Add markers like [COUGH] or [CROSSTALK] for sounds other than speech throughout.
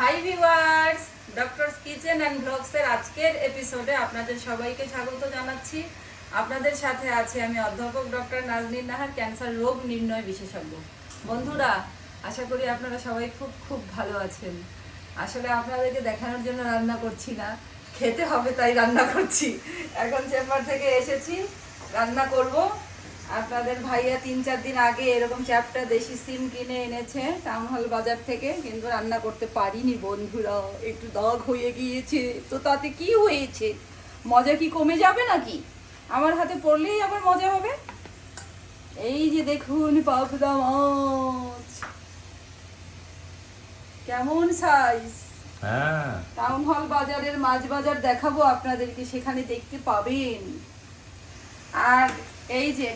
Hi viewers doctors kitchen and ব্লগসের আজকের এপিসোডে আপনাদের সবাইকে স্বাগত জানাচ্ছি। আপনাদের সাথে আছে আমি অধ্যাপক ডক্টর নাজনীন নাহার ক্যান্সার রোগ নির্ণয় বিশেষজ্ঞ। বন্ধুরা, আশা করি আপনারা সবাই খুব খুব ভালো আছেন। আসলে আপনাদেরকে দেখানোর জন্য রান্না করছি না। খেতে হবে তাই রান্না করছি। এখন চেম্বার থেকে এসেছি, রান্না করব। আপনাদের ভাইয়া তিন চার দিন আগে এরকম চ্যাপটা দেশি সিম কিনে এনেছে টাউন হল বাজার থেকে। কিন্তু রান্না করতে পারিনি বন্ধুরা একটু দাগ হয়ে গিয়েছে। তো তাতে কি হয়েছে? মজা কি কমে যাবে নাকি? আমার হাতে পড়লেই আবার মজা হবে? এই যে দেখুন পাবদা মাছ। কেমন সাইজ হ্যাঁ। টাউন হল বাজারের মাছ বাজার দেখাবো আপনাদেরকে সেখানে দেখতে পাবেন। আর এই যে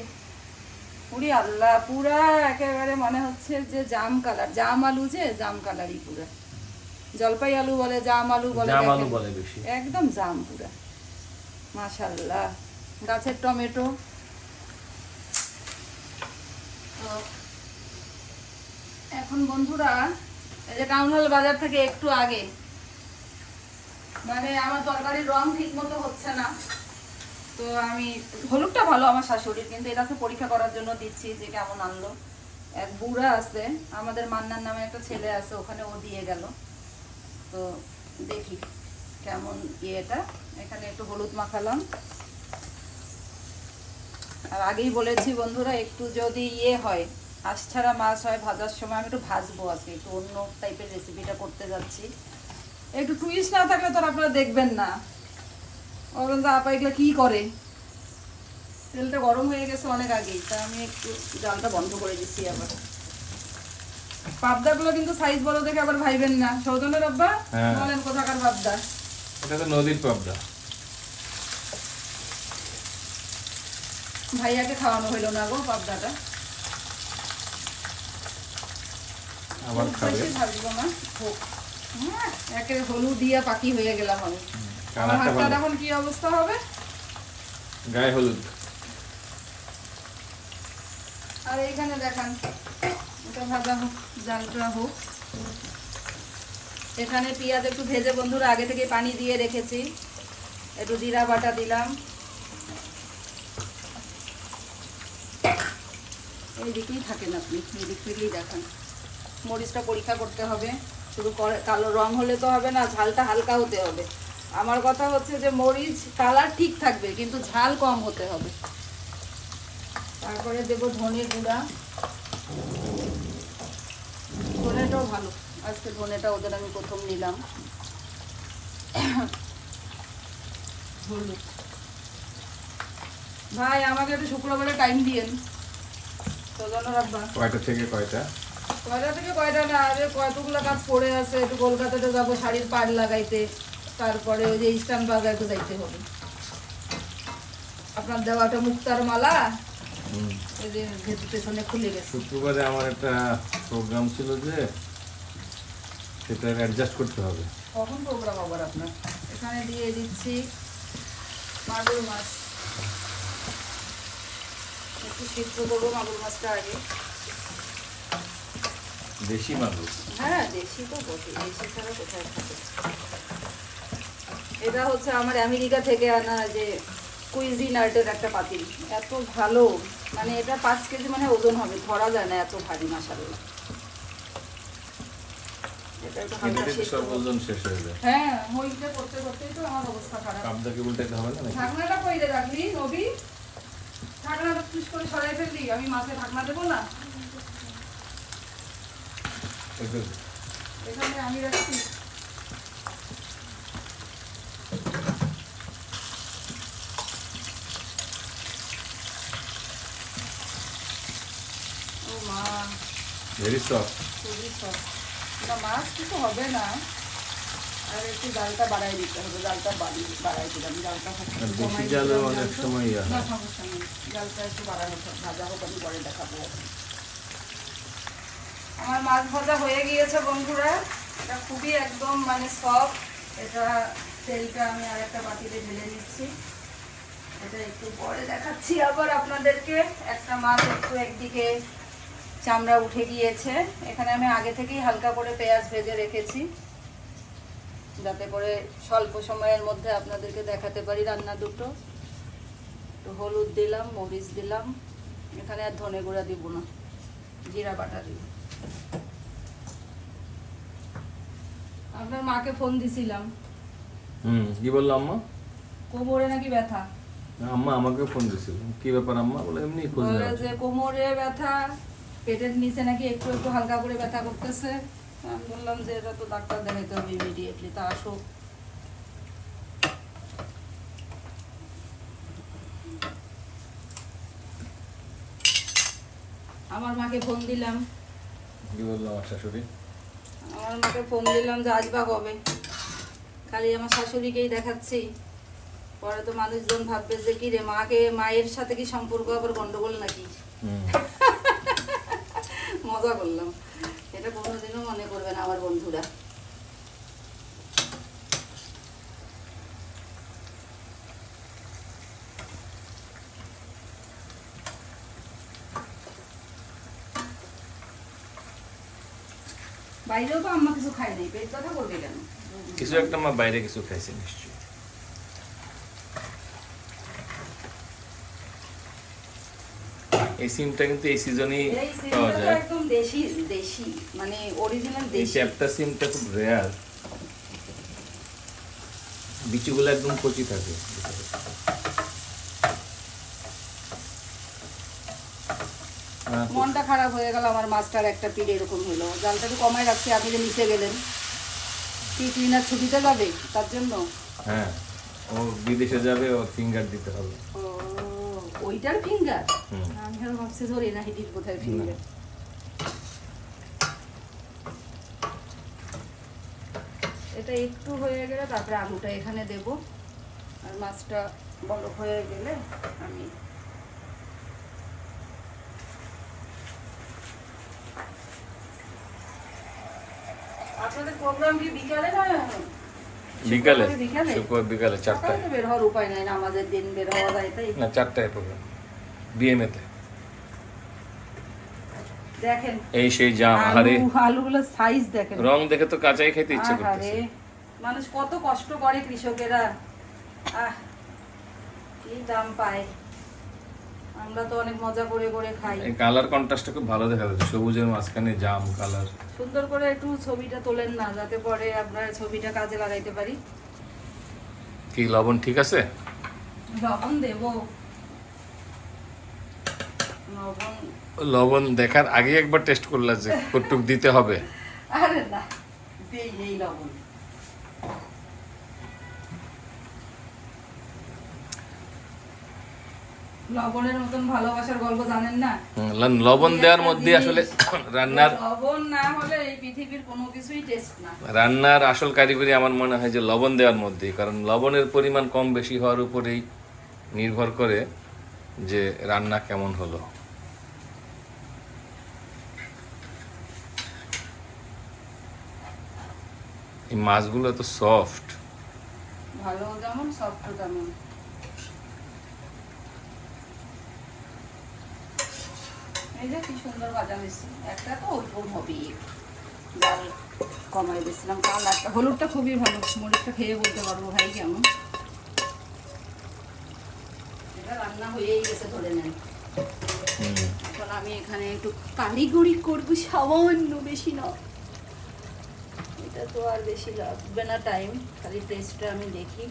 পুরি আল্লাহ পুরা একেবারে মনে হচ্ছে যে জাম কালার জাম আলু যে জাম কালারই পুরা। জলপাই আলু বলে জাম আলু বলে জাম আলু বলে বেশি। একদম জাম পুরা। মাশাল্লাহ গাছের টমেটো। তো এখন বন্ধুরা এই যে টাউন হল বাজার থেকে একটু আগে মানে আমার তরকারির রং ঠিক মতো হচ্ছে না। তো আমি, হলুদটা ভালো আমার শাশুড়ির, কিন্তু এটা তো পরীক্ষা করার জন্য দিচ্ছি যে কেমন আনলো। এক বুড়া আছে, আমাদের মান্নার নামে একটা ছেলে আছে, ওখানে ও দিয়ে গেল। তো দেখি কেমন ইয়েটা। এখানে একটু হলুদ মাখালাম। আর আগেই বলেছি বন্ধুরা, একটু যদি ইয়ে হয়, আঁশ ছাড়া মাছ হয় ভাজার সময়, আমি একটু ভাজবো আজকে, একটু অন্য টাইপের রেসিপিটা করতে যাচ্ছি। একটু টুইস্ট না থাকলে তো আপনারা দেখবেন না। তো আপা এগুলো কী করে? তেলটা গরম হয়ে গেছে অনেক আগেই তা আমি একটু জালটা বন্ধ করে দিচ্ছি আবার। পাবদাগুলো কিন্তু সাইজ বড় দেখে আবার ভাইবেন না। সৌজনের আব্বা হ্যাঁ। বলেন কোথাকার পাবদা? এটা তো নদীর পাবদা। ভাইয়াকে খাওয়ানো হইল না গো পাবদাটা। আবার খাবে না। হ্যাঁ, একে হলুদ দিয়ে পাকি হয়ে গেলাম আমি। কালারটা ভালো। এখন কি অবস্থা হবে? গায়ে হলুদ। আর এইখানে দেখান এটা ভাজা হোক জালটা হোক। এখানে পেঁয়াজ একটু ভেজে বন্ধুরা আগে থেকে পানি দিয়ে রেখেছি। একটু জিরা বাটা দিলাম। এই দিকেই থাকেন আপনি এই দিক থেকেই দেখান। মরিচটা পরীক্ষা করতে হবে। শুধু কালো রং হলে তো হবে না ঝালটা হালকা হতে হবে। আমার কথা হচ্ছে যে মরিচ কালার ঠিক থাকবে কিন্তু ঝাল কম হতে হবে। তারপরে দেবো ধনে গুঁড়া। ধনেটাও ভালো। আজকে ধনেটা ওদের আমি প্রথম নিলাম। হলুদ। ভাই আমাকে একটু শুক্রবারে টাইম দিয়েন। সজন রাখবা কয়টা থেকে কয়টা? কয়টা থেকে কয়টা না? আরে কতগুলো কাজ পড়ে আছে। একটু কলকাতাতে যাব শাড়ির পাড় লাগাইতে। তারপরে ওই যে ইস্টার্ন বাজারতে যাইতে হবে। আপনার দেওয়াটা মুক্তার মালা ওই যে ভেতর পেছনে খুলে গেছে। শুক্রবারে আমার একটা প্রোগ্রাম ছিল যে সেটা অ্যাডজাস্ট করতে হবে। কখন প্রোগ্রাম আবার আপনার? এখানে দিয়ে দিচ্ছি মাগুর মাছ। একটু সিদ্ধ করব মাগুর মাছটা আগে। দেশি মাগুর? হ্যাঁ দেশি তো বটে। দেশি ছাড়া কোথায় থাকে? এটা হচ্ছে আমার আমেরিকা থেকে আনা যে কুইজিন আর্টের একটা পাতিল এত ভালো। মানে এটা পাঁচ কেজি মানে ওজন হবে। ধরা যায় না এত ভারী শেষ হয়ে হইতে করতে করতেই তো আমার অবস্থা খারাপ। পাবদাকে উল্টাইতে হবে না ঢাকনাটা কইরে রাখলি? নবী? ঢাকনাটা টুস করে সরাই ফেললি। আমি মাছে ঢাকনা দেবো না? এখানে আমি রাখছি ও মা ভেরি সফট খুবই সব না মাছ কিছু হবে না। আর একটু জালটা বাড়াই দিতে হবে বাড়ি বাড়াই দিলাম জালটা বেশি জালে অনেক সময় ইয়ে। না সমস্যা নেই। জালটা একটু বাড়ানো ভাজা হোক আমি পরে দেখাবো। আমার মাছ ভাজা হয়ে গিয়েছে বন্ধুরা। এটা খুবই একদম মানে সফট এটা তেলটা আমি আর একটা বাটিতে ঢেলে নিচ্ছি। এটা একটু পরে দেখাচ্ছি আবার আপনাদেরকে। একটা মাছ একটু একদিকে চামড়া উঠে গিয়েছে। এখানে আমি আগে থেকেই হালকা করে পেঁয়াজ ভেজে রেখেছি। যাতে করে স্বল্প সময়ের মধ্যে আপনাদেরকে দেখাতে পারি রান্না দুটো। তো হলুদ দিলাম মরিচ দিলাম। এখানে আর ধনে গুঁড়া দিব না জিরা বাটা দিব। আপনার মাকে ফোন দিছিলাম। হুম কি বলল আম্মা? কোমরে নাকি ব্যথা? আম্মা আমাকে ফোন দিছিল। কি ব্যাপার আম্মা? বলে এমনি খোঁজ যে কোমরে ব্যথা পেটের নিচে নাকি একটু একটু হালকা করে ব্যথা করতেছে। আমি বললাম যে এটা তো ডাক্তার দেখাইতে হবে ইমিডিয়েটলি তা আসো। আমার মাকে ফোন দিলাম। কি বলল আমার শাশুড়ি? আমার মাকে ফোন দিলাম যে আসবা কবে? খালি আমার শাশুড়িকেই দেখাচ্ছি। পরে তো মানুষজন ভাববে যে কি রে মাকে মায়ের সাথে কি সম্পর্ক আবার গন্ডগোল নাকি? মজা করলাম। এটা কোনোদিনও মনে করবে না আমার বন্ধুরা। বাইরেও তো আম্মা কিছু খাই নাই, পেট ব্যথা করবে কেন? কিছু একটা আমার বাইরে কিছু খাইছে নিশ্চয়ই। এই সিমটা কিন্তু এই সিজনেই পাওয়া যায়। একদম দেশি দেশি মানে অরিজিনাল এই দেশি। চ্যাপটা সিমটা খুব রেয়ার বিচুগুলো একদম কচি থাকে। মনটা খারাপ হয়ে গেল আমার মাছটার একটা পিঠ এরকম হলো। জালটা একটু কমায় রাখছি আপনি যে নিচে গেলেন। কি ক্লিনার ছুটিতে যাবে? তার জন্য? হ্যাঁ ও বিদেশে যাবে ও ফিঙ্গার দিতে হবে। ও ওইটার ফিঙ্গার আমি আর ভাবছি ধরে না হিটির কোথায় ফিঙ্গার এটা একটু হয়ে গেলে তারপরে আলুটা এখানে দেব। আর মাছটা বড় হয়ে গেলে আমি আপনাদের প্রোগ্রাম কি বিকালে না বিকালে? শুক্রবার বিকালে চারটায়। বের হওয়ার উপায় নাই নামাজের দিন বের হওয়া যায় তাই। না চারটায় প্রোগ্রাম বিএমএতে দেখেন এই সেই জাম আরে আলু আলুগুলোর সাইজ দেখেন। রং দেখে তো কাঁচাই খেতে ইচ্ছে করতেছে। মানুষ কত কষ্ট করে কৃষকেরা। আহ কি দাম পায়। আমরা তো অনেক মজা করে করে খাই। এই কালার কন্ট্রাস্টটা খুব ভালো দেখা যাচ্ছে। সবুজের মাঝখানে জাম কালার। সুন্দর করে একটু ছবিটা তোলেন না যাতে পরে আপনার ছবিটা কাজে লাগাইতে পারি। কি লবণ ঠিক আছে? লবণ দেব। লবণ। লবণ দেখার আগে একবার টেস্ট করলা যে কতটুক দিতে হবে। আরে না দেই এই লবণ। লবণের মতন ভালোবাসার গল্প জানেন না? লবণ দেওয়ার মধ্যে আসলে [COUGHS] রান্নার লবণ না হলে এই পৃথিবীর কোনো কিছুই টেস্ট না। রান্নার আসল কারিগরি আমার মনে হয় যে লবণ দেওয়ার মধ্যেই কারণ লবণের পরিমাণ কম বেশি হওয়ার উপরেই নির্ভর করে যে রান্না কেমন হলো। এই মাছগুলো তো সফট ভালো যেমন সফট তেমন। এই যে কি সুন্দর ভাজা হয়েছে। একটা তো অল্প হবে ডাল কমাই দিয়েছিলাম। কালারটা হলুদটা খুবই ভালো। মরিচটা খেয়ে বলতে পারব ভাই কেমন। এটা রান্না হয়েই গেছে ধরে নেন। এখন আমি এখানে একটু কারিগরি করব সামান্য বেশি না। এটা তো আর বেশি লাগবে না টাইম খালি টেস্টটা আমি দেখি।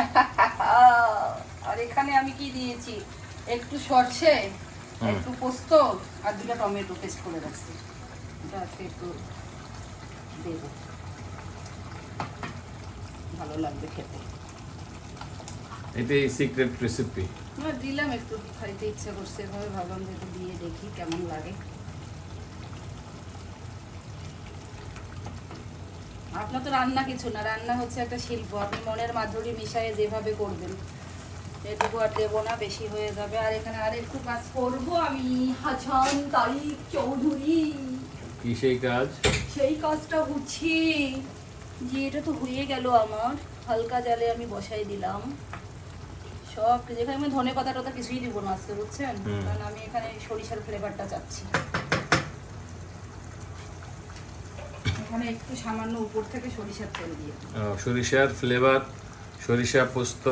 আর [LAUGHS] এখানে আমি কি দিয়েছি? একটু সরষে একটু পোস্ত আর দুটো টমেটো পেস্ট করে রাখছি। এটা আজকে একটু দেবো। ভালো লাগবে খেতে। এটাই সিক্রেট রেসিপি না দিলাম একটু খাইতে ইচ্ছে করছে। এভাবে ভাবলাম যে একটু দিয়ে দেখি কেমন লাগে। আপনার তো রান্না কিছু না। রান্না হচ্ছে একটা শিল্প। আপনি মনের মাধুরী মিশায়ে যেভাবে করবেন। এটুকু আর দেবো না বেশি হয়ে যাবে। আর এখানে আর একটু কাজ করব আমি। হাসান তারিক চৌধুরী। কি সেই কাজ? সেই কাজটা হচ্ছে যে এটা তো হয়ে গেল আমার। হালকা জালে আমি বসাই দিলাম। সব যেখানে আমি ধনে পাতা টতা কিছুই দিব না আজকে বুঝছেন। কারণ আমি এখানে সরিষার ফ্লেভারটা চাচ্ছি। এখানে একটু সামান্য উপর থেকে সরিষার তেল দিয়ে সরিষার ফ্লেভার সরিষা পোস্ত।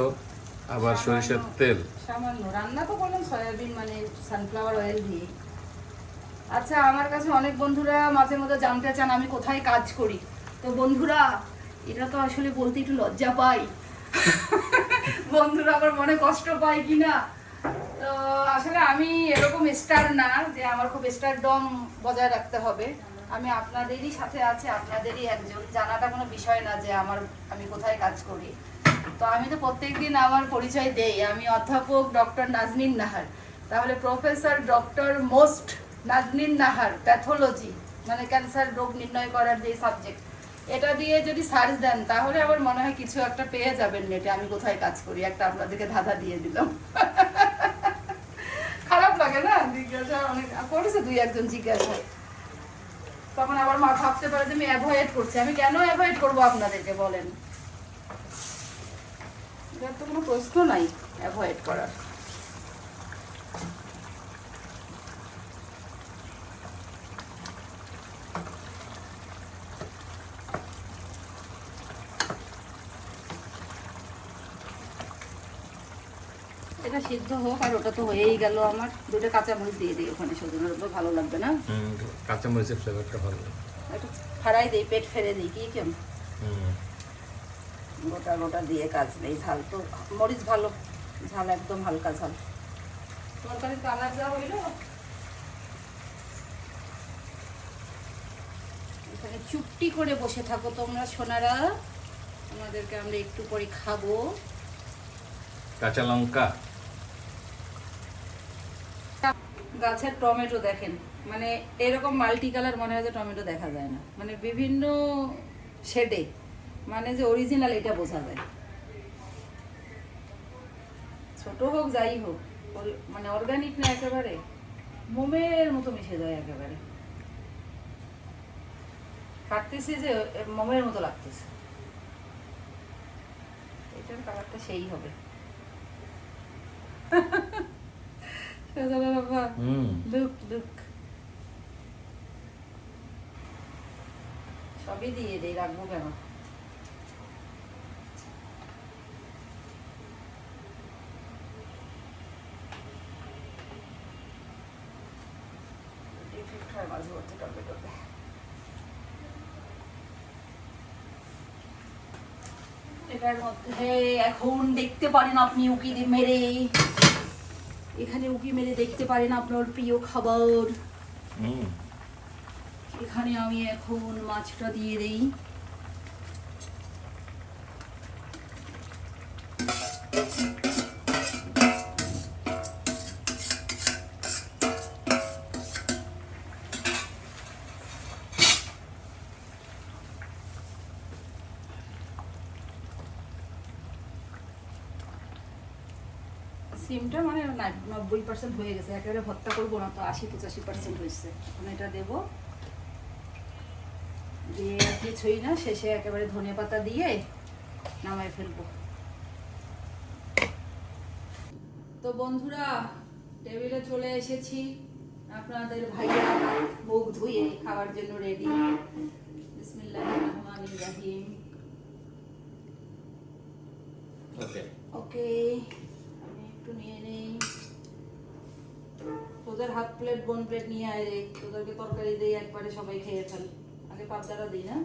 আবার সরিষার তেল। সামান্য। রান্না তো করলাম সয়াবিন মানে সানফ্লাওয়ার অয়েল দিয়ে। আচ্ছা আমার কাছে অনেক বন্ধুরা মাঝে মধ্যে জানতে চান আমি কোথায় কাজ করি। তো বন্ধুরা, এটা তো আসলে বলতে একটু লজ্জা পাই। বন্ধুরা আবার মনে কষ্ট পায় কিনা তো আসলে আমি এরকম স্টার না যে আমার খুব স্টার ডম বজায় রাখতে হবে। আমি আপনাদেরই সাথে আছি, আপনাদেরই একজন। জানাটা কোনো বিষয় না যে আমার, আমি কোথায় কাজ করি। তো আমি তো প্রত্যেকদিন আমার পরিচয় দেই। আমি অধ্যাপক ডক্টর নাজনীন নাহার। তাহলে professor doctor most Nazneen Nahar, pathology মানে ক্যান্সার রোগ নির্ণয় করার যে সাবজেক্ট, এটা দিয়ে যদি সার্চ দেন, তাহলে আমার মনে হয় কিছু একটা পেয়ে যাবেন নেটে। আমি কোথায় কাজ করি? একটা আপনাদেরকে ধাঁধা দিয়ে দিলাম। খারাপ লাগে না? জিজ্ঞাসা অনেক, করেছে দুই একজন জিজ্ঞাসা তখন আবার মা ভাবতে পারে যে আমি অ্যাভয়েড করছি। আমি কেন অ্যাভয়েড করব আপনাদেরকে বলেন? এটার তো কোনো প্রশ্ন নাই অ্যাভয়েড করার। এটা সিদ্ধ হোক আর ওটা তো হয়েই গেল আমার। দুটো কাঁচামরিচ দিয়ে দিই ওখানে সজনের উপর ভালো লাগবে না? কাঁচামরিচের ফ্লেভারটা ভালো একটু ফাড়াই দিই পেট ফেলে দিই কি কেমন। গোটা গোটা দিয়ে কাজ নেই ঝাল তো মরিচ ভালো ঝাল একদম হালকা ঝাল। তরকারির কালার যা হইল? এখানে চুপটি করে বসে থাকো তোমরা সোনারা। আমাদেরকে আমরা একটু করে খাব। কাঁচা লঙ্কা গাছের টমেটো দেখেন মানে এরকম মাল্টি কালার মনে হয় যে টমেটো দেখা যায় না। মানে বিভিন্ন শেডে মানে যে অরিজিনাল এটা বোঝা যায়। ছোট হোক যাই হোক মানে অর্গানিক না একেবারে মোমের মতো মিশে যায় একেবারে। কাটতেছি যে মোমের মতো লাগতেছে। এটার কালারটা সেই হবে। বাবা লুক লুক। সবই দিয়ে দেই রাখব কেন ডিফেক্ট হয় মাঝে মধ্যে টমেটোতে এটার মধ্যে এখন দেখতে পারেন আপনি উকি মেরে। এখানে উকি মেরে দেখতে পারেন আপনার প্রিয় খাবার। এখানে আমি এখন মাছটা দিয়ে দেই। সিমটা মানে নব্বই পার্সেন্ট হয়ে গেছে। একেবারে ভর্তা করব না, তো আশি পঁচাশি পার্সেন্ট হয়েছে। এখন এটা দেবো। দিয়ে আর কিছুই না, শেষে একেবারে ধনে পাতা দিয়ে নামাই ফেলব। তো বন্ধুরা, টেবিলে চলে এসেছি। আপনাদের ভাইয়া মুখ ধুয়ে খাওয়ার জন্য রেডি বিসমিল্লাহ রহমান রাহিম। ওকে তোদের হাফ প্লেট বোন প্লেট নিয়ে আয় রে। তোদেরকে তরকারি দিয়ে একবারে সবাই খেয়ে ফেল। আগে পাবদাটা দিই না?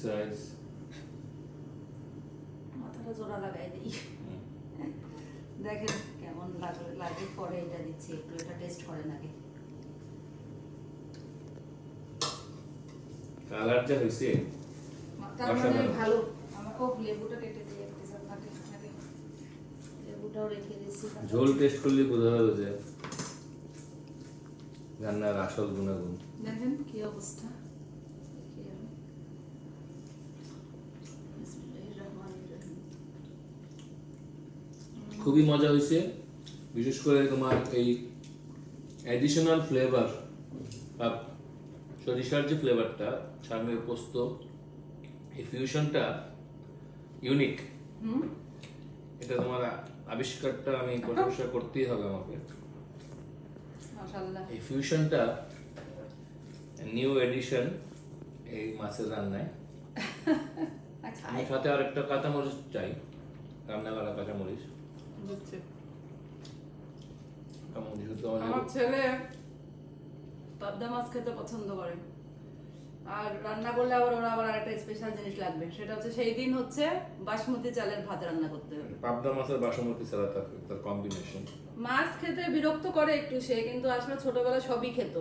সাইজ মাথাটা জোড়া লাগাই দিই। দেখেন কেমন লাগে লাগে পরে এটা দিচ্ছি। একটু এটা টেস্ট করে নাকি কালারটা মানে ভালো আমাকেও লেবুটা কেটে দিয়ে please আপনাকে আপনাকে লেবুটাও রেখে দিচ্ছি ঝোল টেস্ট করলে বোঝা যাবে যে রান্নার আসল গুণাগুণ। দেখেন কি অবস্থা। খুবই মজা হয়েছে। বিশেষ করে তোমার এই অ্যাডিশনাল ফ্লেভার বা সরিষার যে ফ্লেভারটা সামনের পোস্ত এই ফিউশনটা ইউনিক এটা তোমার আবিষ্কারটা আমি প্রশংসা করতেই হবে আমাকে। এই ফিউশনটা নিউ এডিশন এই মাছের রান্নায়। আচ্ছা। আমি সাথে আর একটা কাঁচামরিচ চাই রান্না করা কাঁচামরিচ আমার ছেলে পাবদা মাছ খেতে পছন্দ করে। আর রান্না করলে আবার ওরা আবার আরেকটা স্পেশাল জিনিস লাগবে। সেটা হচ্ছে সেই দিন হচ্ছে বাসমতি চালের ভাত রান্না করতে হবে। পাবদা মাছের বাসমতি ছাড়া তার কম্বিনেশন মাছ খেতে বিরক্ত করে একটু সে কিন্তু আসলে ছোটবেলায় সবই খেত।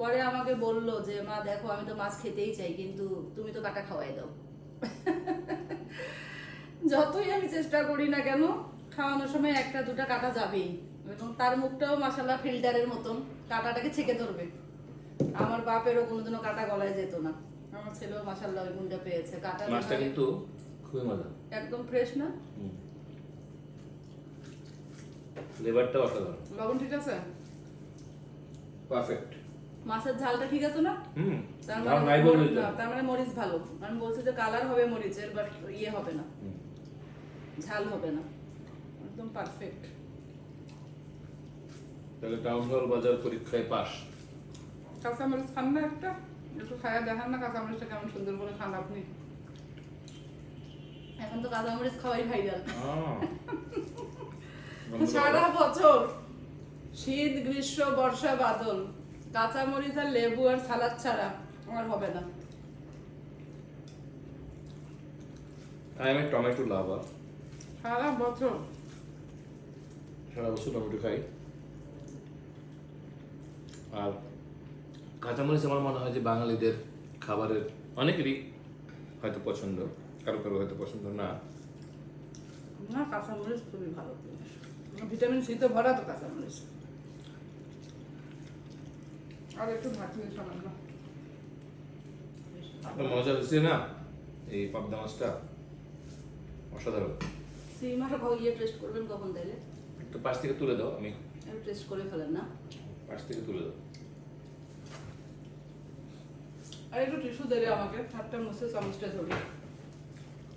পরে আমাকে বলল যে মা দেখো আমি তো মাছ খেতেই চাই কিন্তু তুমি তো কাটা খাওয়াই দাও। যতই আমি চেষ্টা করি না কেন খাওয়ানোর সময় একটা দুটা কাটা যাবেই। এবং তার মুখটাও মাসাল্লাহ ফিল্টারের মতন। কাটাটাকে ছেঁকে ধরবে। আমার বাপেরও কোনোদিনও কাটা গলায় যেত না। আমার ছেলেও মাসাল্লাহ ওই গুণটা পেয়েছে। কাটা মাছটা কিন্তু খুবই মজা। একদম ফ্রেশ না? ফ্লেভারটা অসাধারণ। লবণ ঠিক আছে? পারফেক্ট মাছের ঝালটা ঠিক আছে না? হুম। তার মানে তো। তার মানে মরিচ ভালো। আমি বলছি যে কালার হবে মরিচের বাট ইয়ে হবে না। ঝাল হবে না। একদম পারফেক্ট তাহলে টাউন হল বাজার পরীক্ষায় পাস কাঁচামরিচ খান না একটা? একটু খায়া দেখান না কাঁচামরিচটা কেমন সুন্দর করে খান আপনি। এখন তো কাঁচা মরিচ খাওয়াই ভাইরাল। [LAUGHS] সারা বছর শীত গ্রীষ্ম বর্ষা বাদল কাঁচা মরিচ আর লেবু আর সালাদ ছাড়া আমার হবে না। I am a tomato lover. সারা বছর? সারা বছর টমেটো খাই। আর কাঁচামরিচ আমার মনে হয় যে বাঙালিদের খাবারের অনেকেরই হয়তো পছন্দ কারও কারও হয়তো পছন্দ না। না কাঁচামরিচ খুবই ভালো ভিটামিন সি তো ভরা তো কাঁচামরিচ। আর একটু ভাজনি সামান্য মজা হচ্ছে না? এই পাবদা মাছটা? অসাধারণ। সিম আর ইয়ে টেস্ট করবেন কখন তাইলে? একটু পাশ থেকে তুলে দাও আমি একটু টেস্ট করে ফেলেন না। পাশ থেকে তুলে দাও। আর একটু টিস্যু দেবে আমাকে। হাতটা মুছে চামচটা ধরি।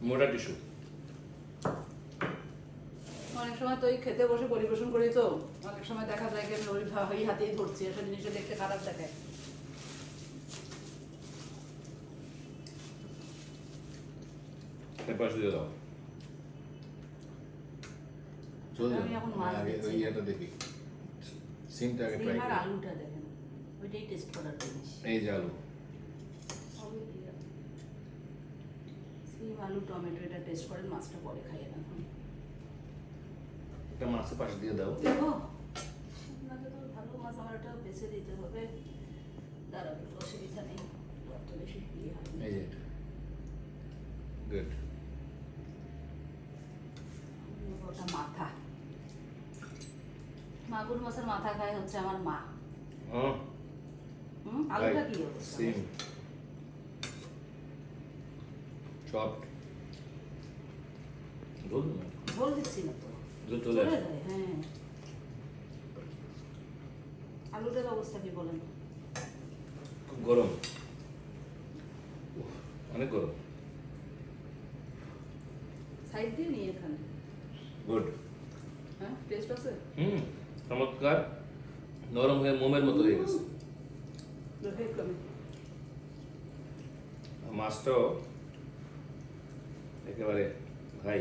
মোটা টিস্যু অনেক সময় তো ওই খেতে বসে পরিবেশন করি তো। অনেক সময় দেখা যায় কি আমি ওই ওই হাতেই ধরছি এসব জিনিসটা দেখতে খারাপ চলে আমি এখন মাছ দিচ্ছি। দেখি। সিমটা আগে ট্রাই আর আলুটা দেখেন। ওইটাই টেস্ট করার জিনিস। এই যে আলু। সিম আলু টমেটো এটা টেস্ট করেন মাছটা পরে খাইয়ে না একটা মাছের পাশে দিয়ে দাও। দেখো আপনাকে তো ভালো মাছ আমার একটা বেছে দিতে হবে। দাঁড়াবে অসুবিধা নেই। অত বেশি ইয়ে হয় এই যে গুড ওটা মাথা। মাগুর মাছের মাথা খায় হচ্ছে আমার মা। হুম আলুটা কি সেম চপ দুধ ঝোল দিচ্ছি না তো দুধ চলে চলে আসে হ্যাঁ আলুটার অবস্থা কি বলেন খুব গরম অনেক গরম সাইড দিয়ে নিয়ে এখানে গুড হ্যাঁ টেস্ট আছে হুম চমৎকার। নরম হয়ে মোমের মতো হয়ে গেছে। মাছটাও একেবারে ভাই।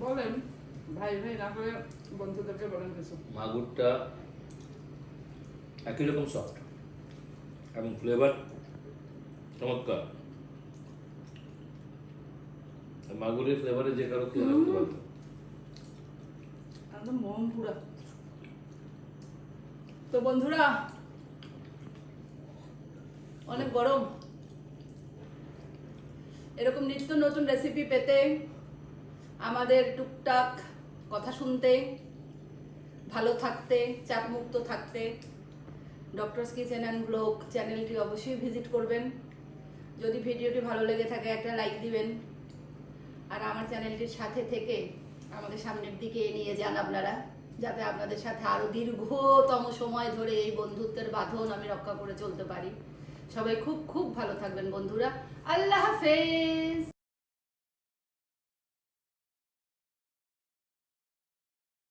বলেন ভাই ভাই না করে বন্ধুদেরকে বলেন কিছু। মাগুরটা একই রকম সফট এবং ফ্লেভার চমৎকার। মাগুরের ফ্লেভারে যে কারও খেয়ে রাখতে পারতো একদম মন পুরা। তো বন্ধুরা অনেক গরম। এরকম নিত্য নতুন রেসিপি পেতে আমাদের টুকটাক কথা শুনতে, ভালো থাকতে, চাপমুক্ত থাকতে ডক্টরস কিচেন অ্যান্ড ব্লগ চ্যানেলটি অবশ্যই ভিজিট করবেন। যদি ভিডিওটি ভালো লেগে থাকে, একটা লাইক দিবেন। আর আমার চ্যানেলটির সাথে থেকে আমাদের সামনের দিকে নিয়ে যান আপনারা, যাতে আপনাদের সাথে আরও দীর্ঘতম সময় ধরে এই বন্ধুত্বের বাঁধন আমি রক্ষা করে চলতে পারি। সবাই খুব খুব ভালো থাকবেন বন্ধুরা। আল্লাহ হাফেজ।